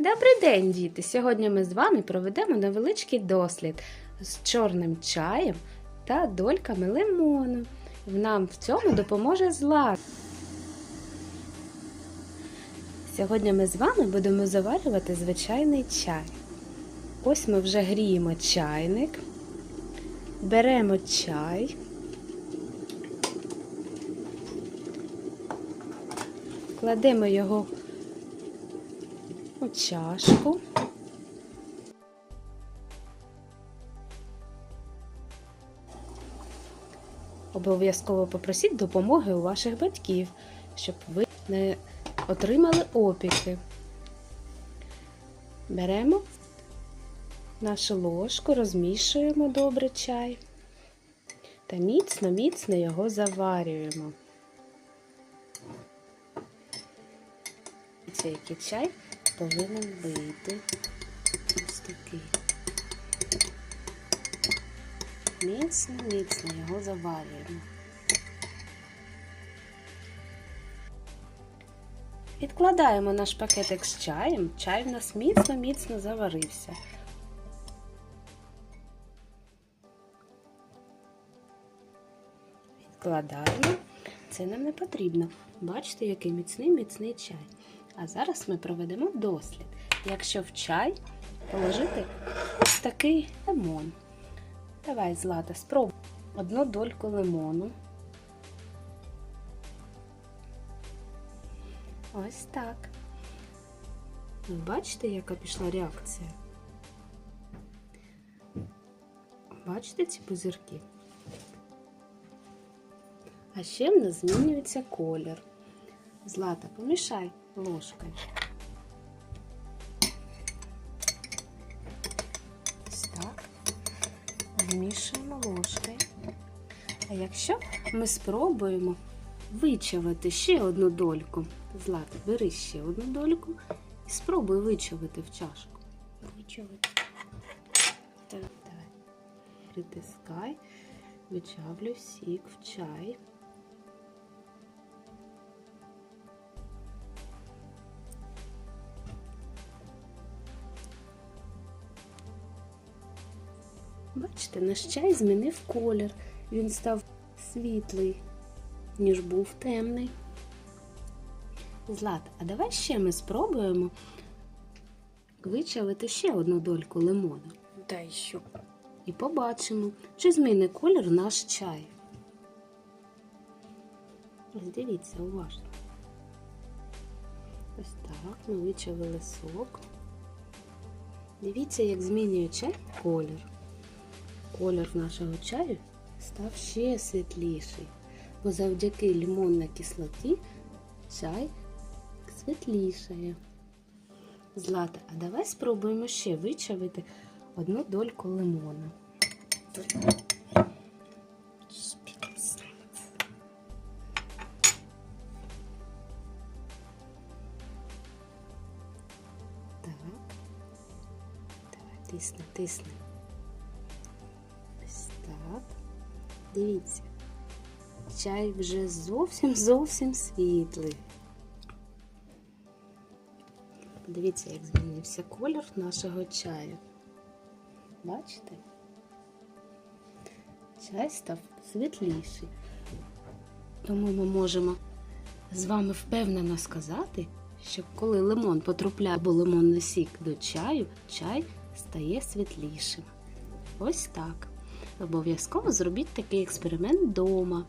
Добрий день, діти! Сьогодні ми з вами проведемо невеличкий дослід з чорним чаєм та дольками лимону. Нам в цьому допоможе зла. Сьогодні ми з вами будемо заварювати звичайний чай. Ось ми вже гріємо чайник, беремо чай. Кладемо його чашку. Обов'язково попросіть допомоги у ваших батьків, щоб ви не отримали опіки. Беремо нашу ложку, розмішуємо добре чай та міцно-міцно його заварюємо. Цей чай повинен вийти ось такий. Міцно, міцно його заварюємо. Відкладаємо наш пакетик з чаєм. Чай в нас міцно-міцно заварився. Відкладаємо. Це нам не потрібно. Бачите, який міцний міцний чай. А зараз ми проведемо дослід. Якщо в чай положити ось такий лимон. Давай, Злата, спробуй одну дольку лимону. Ось так. Ви бачите, яка пішла реакція? Бачите ці пузирки? А ще в нас змінюється колір. Злата, помішай ложкою. Ось так. Вмішуємо ложкою. А якщо ми спробуємо вичавити ще одну дольку, Злата, бери ще одну дольку і спробуй вичавити в чашку. Вичавити. Так, давай. Притискай, вичавлю сік в чай. Бачите, наш чай змінив колір. Він став світлий, ніж був темний. Злата, а давай ще ми спробуємо вичавити ще одну дольку лимону. Дай еще. І побачимо, чи зміни колір наш чай. Ось дивіться уважно. Ось так, ми вичавили сок. Дивіться, як змінює чай колір. Колір нашого чаю став ще світліший, бо завдяки лимонній кислоті чай світлішає. Злата, а давай спробуємо ще вичавити одну дольку лимона. Так. Давай, тисни, тисни. Так. Дивіться. Чай вже зовсім зовсім світлий. Дивіться, як змінився колір нашого чаю. Бачите? Чай став світліший. Тому ми можемо з вами впевнено сказати, що коли лимон потрапляє або лимонний сік до чаю, чай стає світлішим. Ось так. Обов'язково зробіть такий експеримент вдома.